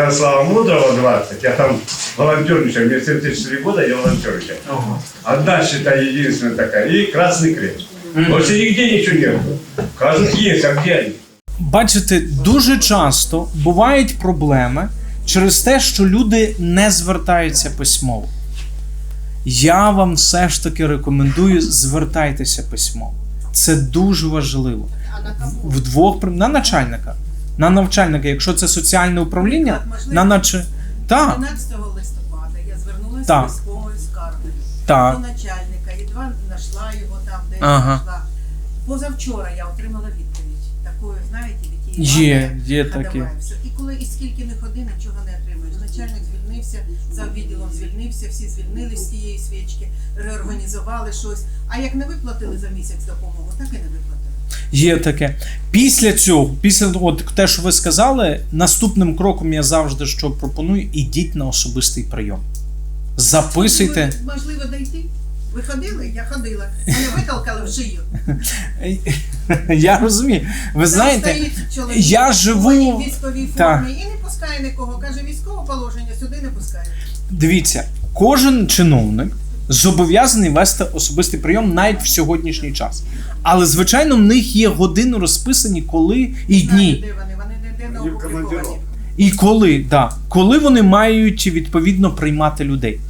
Ярослава Мудрого 20, я там волонтерничал, мне 74 года, я волонтерничал. Одна, считай, единственная такая, и Красный Крест. Больше нигде ничего нет. Кажется, есть, а где они? Бачите, дуже часто бувають проблеми через те, що люди не звертаються письмово. Я вам все ж таки рекомендую звертайтеся письмово. Це дуже важливо. А на кого? Вдвох при- на начальника. На навчальника, якщо це соціальне управління, Так, можливо. на нач... Так, 12 листопада я звернулася Так. з військовою скаргою Так. до начальника, едва знайшла його там, де Ага. я знайшла. Позавчора я отримала відповідь. Такою, знаєте, від тієї Є, є таке. І коли і скільки не ходи, нічого не отримуєш. Начальник звільнився, за відділом звільнився, всі звільнились з тієї свічки, реорганізували щось. А як не виплатили за місяць допомогу, так і не виплатили. Є таке. Після цього, після от те, що ви сказали, наступним кроком я завжди що пропоную: ідіть на особистий прийом. Записуйте. Можливо, можливо дойти. Ви ходили? Я ходила. Мене витолкали в шию. Я розумію. Ви Там знаєте, чоловік я живу- своїй військовій формі і не пускає нікого. Каже, військове положення сюди не пускає. дивіться, кожен чиновник зобов'язаний вести особистий прийом навіть в сьогоднішній час. Але, звичайно, в них є години розписані, коли і дні. вони. І коли, да, коли вони мають відповідно приймати людей.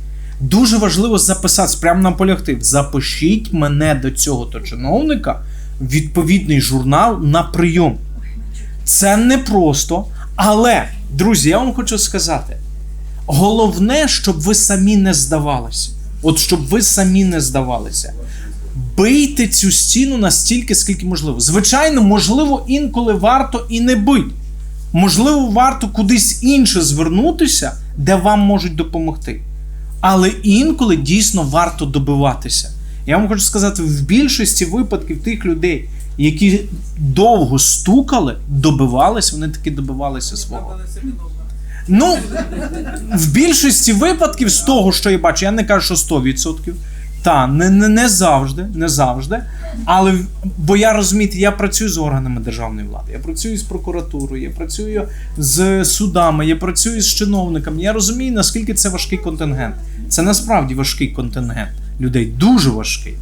Дуже важливо записати, прямо наполягти. Запишіть мене до цього то чиновника відповідний журнал на прийом. Це не просто. Але, друзі, я вам хочу сказати: головне, щоб ви самі не здавалися. От щоб ви самі не здавалися. Бийте цю стіну настільки, скільки можливо. Звичайно, можливо, інколи варто і не бити. Можливо, варто кудись інше звернутися, де вам можуть допомогти. Але інколи дійсно варто добиватися. Я вам хочу сказати, в більшості випадків тих людей, які довго стукали, добивались, вони таки добивалися свого. Ну, в більшості випадків з того, що я бачу, я не кажу, що 100%. Та, не, не, не завжди, не завжди. Але бо я розумієте, я працюю з органами державної влади, я працюю з прокуратурою, я працюю з судами, я працюю з чиновниками. Я розумію, наскільки це важкий контингент. Це насправді важкий контингент людей, дуже важкий.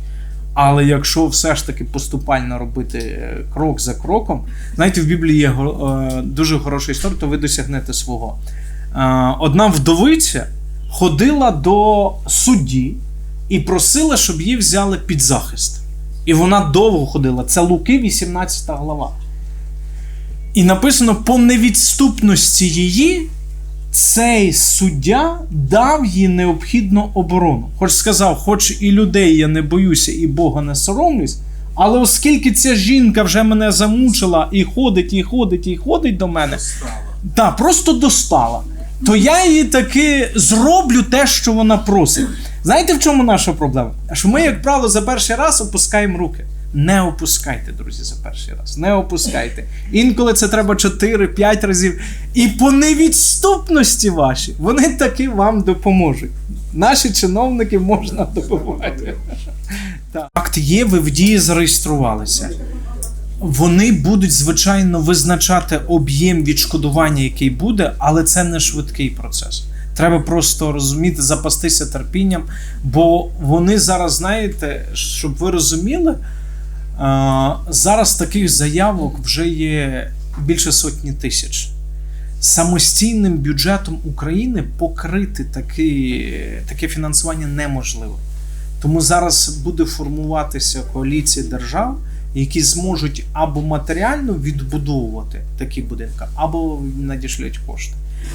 Але якщо все ж таки поступально робити е, крок за кроком, знаєте, в Біблії є е, дуже хороша історія, то ви досягнете свого. Е, Одна вдовиця ходила до судді і просила, щоб її взяли під захист. І вона довго ходила. Це Луки, 18 глава. І написано: по невідступності її цей суддя дав їй необхідну оборону. Хоч сказав, хоч і людей я не боюся, і Бога не соромлюсь. Але оскільки ця жінка вже мене замучила і ходить, і ходить, і ходить до мене, та просто достала, то я їй таки зроблю те, що вона просить. Знаєте, в чому наша проблема? Що ми, як правило, за перший раз опускаємо руки. Не опускайте, друзі, за перший раз. Не опускайте. Інколи це треба 4-5 разів. І по невідступності ваші вони таки вам допоможуть. Наші чиновники можна. Так. Факт є, ви в дії зареєструвалися. Вони будуть, звичайно, визначати об'єм відшкодування, який буде, але це не швидкий процес. Треба просто розуміти, запастися терпінням, бо вони зараз, знаєте, щоб ви розуміли, зараз таких заявок вже є більше сотні тисяч. Самостійним бюджетом України покрити такі, таке фінансування неможливо. Тому зараз буде формуватися коаліція держав, які зможуть або матеріально відбудовувати такі будинки, або надішлють кошти.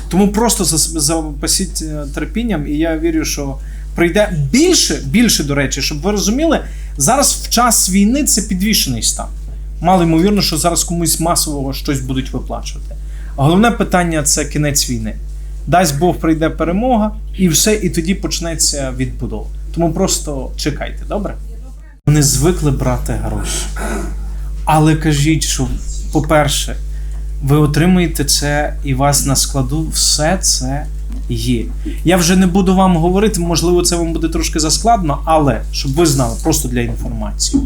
Тому просто запасіть е, терпінням, і я вірю, що прийде більше, більше, до речі, щоб ви розуміли, зараз в час війни це підвішений стан. Мало ймовірно, що зараз комусь масово щось будуть виплачувати. Головне питання це кінець війни. Дасть Бог прийде перемога, і все, і тоді почнеться відбудова. Тому просто чекайте, добре? Вони звикли брати гроші. Але кажіть, що, по-перше, ви отримуєте це, і вас на складу все це є. Я вже не буду вам говорити, можливо, це вам буде трошки заскладно, але щоб ви знали, просто для інформації.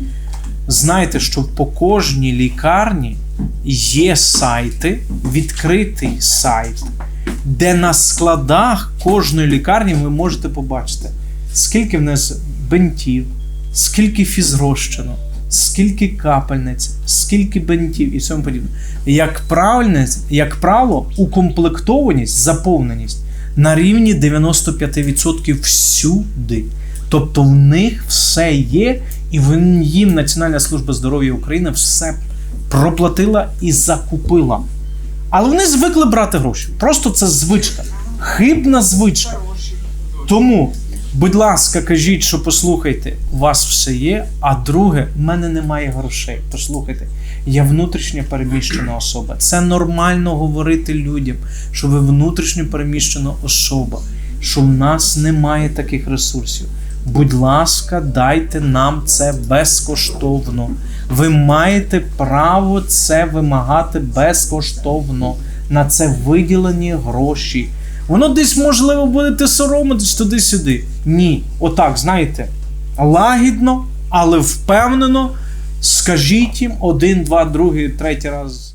Знайте, що по кожній лікарні є сайти, відкритий сайт, де на складах кожної лікарні ви можете побачити, скільки в нас бинтів, скільки фізрозчину, скільки капельниць, скільки бинтів і всьому подібне. Як правильність, як правило, укомплектованість, заповненість на рівні 95% всюди. Тобто в них все є, і їм Національна служба здоров'я України все проплатила і закупила. Але вони звикли брати гроші. Просто це звичка. Хибна звичка. Тому, будь ласка, кажіть, що послухайте, у вас все є. А друге, в мене немає грошей. Послухайте, я внутрішньо переміщена особа. Це нормально говорити людям, що ви внутрішньо переміщена особа, що в нас немає таких ресурсів. Будь ласка, дайте нам це безкоштовно. Ви маєте право це вимагати безкоштовно. На це виділені гроші. Воно десь, можливо, будете соромитись туди-сюди. Ні, отак, знаєте, лагідно, але впевнено. Скажіть їм один, два, другий, третій раз.